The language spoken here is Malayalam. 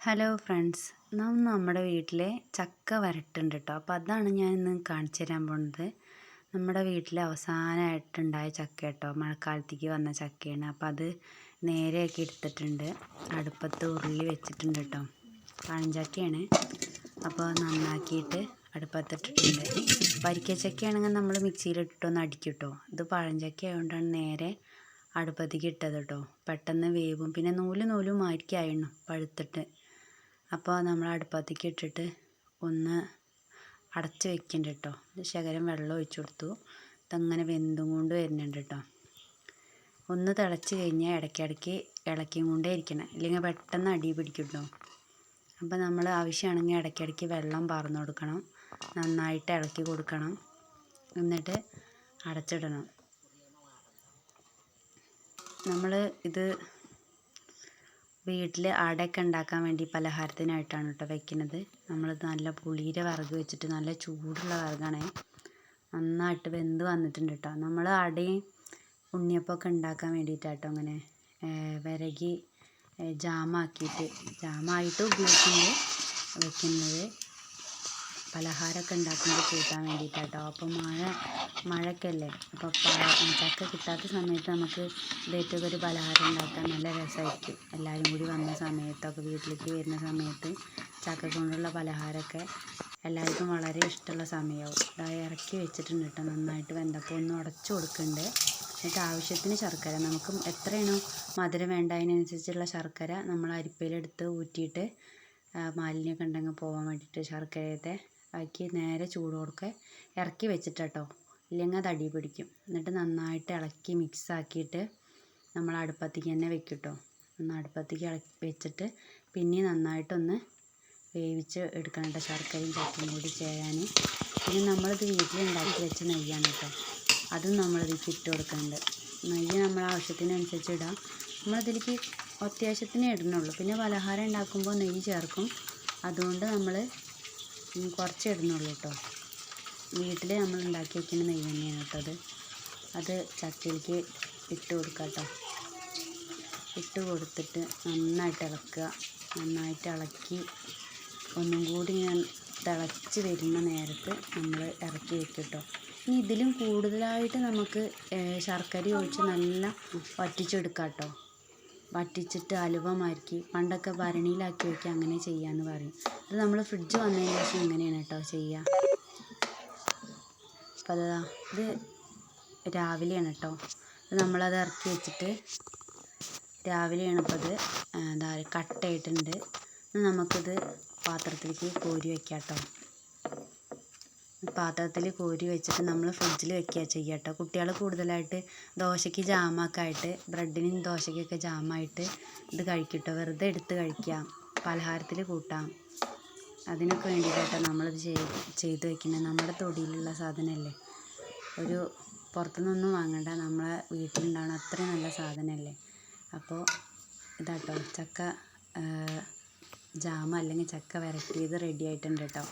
ഹലോ ഫ്രണ്ട്സ് നാം നമ്മുടെ വീട്ടിലെ ചക്ക വരട്ടുണ്ട് കേട്ടോ അപ്പോൾ അതാണ് ഞാൻ ഇന്ന് കാണിച്ചു തരാൻ പോകുന്നത്. നമ്മുടെ വീട്ടിൽ അവസാനമായിട്ടുണ്ടായ ചക്ക കേട്ടോ മഴക്കാലത്തേക്ക് വന്ന ചക്കയാണ്. അപ്പോൾ അത് നേരെയൊക്കെ എടുത്തിട്ടുണ്ട്. അടുപ്പത്ത് ഉരുളി വെച്ചിട്ടുണ്ട് കേട്ടോ പഴഞ്ചക്കയാണ്. അപ്പോൾ നന്നാക്കിയിട്ട് അടുപ്പത്തിട്ടിട്ടുണ്ട് വരിക്കച്ചക്കയാണെങ്കിൽ നമ്മൾ മിക്സിയിലിട്ടിട്ടൊന്ന് അടിക്കും കേട്ടോ ഇത് പഴഞ്ചക്ക ആയതുകൊണ്ടാണ് നേരെ അടുപ്പത്തേക്ക് ഇട്ടത് കേട്ടോ പെട്ടെന്ന് വേവും. പിന്നെ നൂൽ നൂലും മാരിക്കായിരുന്നു പഴുത്തിട്ട് അപ്പോൾ നമ്മൾ അടുപ്പത്തേക്ക് ഇട്ടിട്ട് ഒന്ന് അടച്ച് വെക്കുന്നുണ്ട് കേട്ടോ ശകലം വെള്ളം ഒഴിച്ച് കൊടുത്തു. ഇതങ്ങനെ വെന്തും കൊണ്ട് വരുന്നുണ്ട് കേട്ടോ ഒന്ന് തിളച്ച് കഴിഞ്ഞാൽ ഇടയ്ക്കിടയ്ക്ക് ഇളക്കിയും കൊണ്ടേ ഇരിക്കണം. ഇല്ലെങ്കിൽ പെട്ടെന്ന് അടി പിടിക്കും കേട്ടോ അപ്പോൾ നമ്മൾ ആവശ്യമാണെങ്കിൽ ഇടയ്ക്കിടയ്ക്ക് വെള്ളം പാർന്നു കൊടുക്കണം. നന്നായിട്ട് ഇളക്കി കൊടുക്കണം. എന്നിട്ട് അടച്ചിടണം. നമ്മൾ ഇത് വീട്ടിൽ അടയൊക്കെ ഉണ്ടാക്കാൻ വേണ്ടി പലഹാരത്തിനായിട്ടാണ് കേട്ടോ വെക്കുന്നത്. നമ്മൾ നല്ല പുളിയുടെ വിറക് വെച്ചിട്ട് നല്ല ചൂടുള്ള വിറകാണ്. നന്നായിട്ട് വെന്ത് വന്നിട്ടുണ്ട് കേട്ടോ. നമ്മൾ അടയും ഉണ്ണിയപ്പമൊക്കെ ഉണ്ടാക്കാൻ വേണ്ടിയിട്ടാട്ടോ അങ്ങനെ വിരകി ജാമാക്കിയിട്ട് ജാമായിട്ട് ഉപയോഗിക്കുന്നത് വെക്കുന്നത്. പലഹാരമൊക്കെ ഉണ്ടാക്കുമ്പോൾ കൂട്ടാൻ വേണ്ടിയിട്ടാട്ടോ. അപ്പോൾ മഴ മഴക്കല്ലേ? അപ്പോൾ ചക്ക കിട്ടാത്ത സമയത്ത് നമുക്ക് ഇതേറ്റൊക്കെ ഒരു പലഹാരം ഉണ്ടാക്കാൻ നല്ല രസമായിരിക്കും. എല്ലാവരും കൂടി വന്ന സമയത്തൊക്കെ വീട്ടിലേക്ക് വരുന്ന സമയത്ത് ചക്ക കൊണ്ടുള്ള പലഹാരമൊക്കെ എല്ലാവർക്കും വളരെ ഇഷ്ടമുള്ള സമയമാവും. ഇതാ ഇറക്കി വെച്ചിട്ടുണ്ട് കേട്ടോ നന്നായിട്ട് വെന്തപ്പോൾ ഒന്ന് ഉടച്ചു കൊടുക്കുന്നുണ്ട്. എന്നിട്ട് ആവശ്യത്തിന് ശർക്കര നമുക്ക് എത്രയാണോ മധുരം വേണ്ട അതിനനുസരിച്ചുള്ള ശർക്കര നമ്മൾ അരിപ്പയിലെടുത്ത് ഊറ്റിയിട്ട് മാലിന്യമൊക്കെ ഉണ്ടെങ്കിൽ പോകാൻ വേണ്ടിയിട്ട് ശർക്കരത്തെ ആക്കി നേരെ ചൂടോടെ ഇറക്കി വെച്ചിട്ടാട്ടോ. ഇല്ലെങ്കിൽ അത് അടി പിടിക്കും. എന്നിട്ട് നന്നായിട്ട് ഇളക്കി മിക്സ് ആക്കിയിട്ട് നമ്മൾ അടുപ്പത്തേക്ക് തന്നെ വെക്കും കേട്ടോ ഒന്ന് അടുപ്പത്തേക്ക് ഇളക്കി വെച്ചിട്ട് പിന്നെ നന്നായിട്ടൊന്ന് വേവിച്ച് എടുക്കണം കേട്ടോ. ശർക്കരയും ചക്കയും കൂടി ചേരാൻ. പിന്നെ നമ്മളിത് വീട്ടിലുണ്ടാക്കി വെച്ച നെയ്യാണ് കേട്ടോ. അതും നമ്മളിതിലേക്ക് ഇട്ട് കൊടുക്കുന്നുണ്ട്. നെയ്യ് നമ്മളെ ആവശ്യത്തിനനുസരിച്ച് ഇടാം. നമ്മളതിലേക്ക് അത്യാവശ്യത്തിന് ഇടുന്നുള്ളൂ. പിന്നെ പലഹാരം ഉണ്ടാക്കുമ്പോൾ നെയ്യ് ചേർക്കും. അതുകൊണ്ട് നമ്മൾ കുറച്ച് ഇടുന്നുള്ളൂ കേട്ടോ. വീട്ടിൽ നമ്മൾ ഉണ്ടാക്കി വെക്കുന്ന നെയ്യ് തന്നെയാണ് കേട്ടോ അത്. അത് ചക്കയിലേക്ക് ഇട്ട് കൊടുക്കുക കേട്ടോ. ഇട്ട് കൊടുത്തിട്ട് നന്നായിട്ട് ഇളക്കുക. നന്നായിട്ട് ഇളക്കി ഒന്നും കൂടി ഞാൻ തിളച്ച് വരുന്ന നേരത്ത് നമ്മൾ ഇറക്കി വെക്കും കേട്ടോ. ഇനി ഇതിലും കൂടുതലായിട്ട് നമുക്ക് ശർക്കര ഒഴിച്ച് നല്ല വറ്റിച്ചെടുക്കാം കേട്ടോ. വറ്റിച്ചിട്ട് അലുവ മാറ്റി പണ്ടൊക്കെ ഭരണിയിലാക്കി വയ്ക്കുക അങ്ങനെ ചെയ്യാമെന്ന് പറയും. അത് നമ്മൾ ഫ്രിഡ്ജ് വന്നതിന് ശേഷം ഇങ്ങനെയാണ് കേട്ടോ ചെയ്യുക അപ്പോൾ അതാ ഇത് രാവിലെയാണ് കേട്ടോ നമ്മളത് ഇറക്കി വെച്ചിട്ട് രാവിലെയാണ് ഇപ്പോൾ അത് എന്താ കട്ടയിട്ടുണ്ട് നമുക്കിത് പാത്രത്തിലേക്ക് കോരി വയ്ക്കാം കേട്ടോ പാത്രത്തിൽ കോരി വെച്ചിട്ട് നമ്മൾ ഫ്രിഡ്ജിൽ വെക്കുക ചെയ്യുക കേട്ടോ കുട്ടികൾ കൂടുതലായിട്ട് ദോശയ്ക്ക് ജാമൊക്കെ ആയിട്ട് ബ്രെഡിനും ദോശയ്ക്കൊക്കെ ജാമായിട്ട് ഇത് കഴിക്കും കേട്ടോ വെറുതെ എടുത്ത് കഴിക്കാം. പലഹാരത്തിൽ കൂട്ടാം. അതിനൊക്കെ വേണ്ടിയിട്ടാണ് നമ്മളിത് ചെയ്ത് ചെയ്ത് വെക്കുന്നത് നമ്മുടെ തൊടിയിലുള്ള സാധനമല്ലേ ഒരു പുറത്തുനിന്നൊന്നും വാങ്ങണ്ട. നമ്മളെ വീട്ടിലുണ്ടാവണ അത്രയും നല്ല സാധനമല്ലേ അപ്പോൾ ഇതാട്ടോ. ചക്ക ജാം അല്ലെങ്കിൽ ചക്ക വരട്ടിയത് റെഡി ആയിട്ടുണ്ട് കേട്ടോ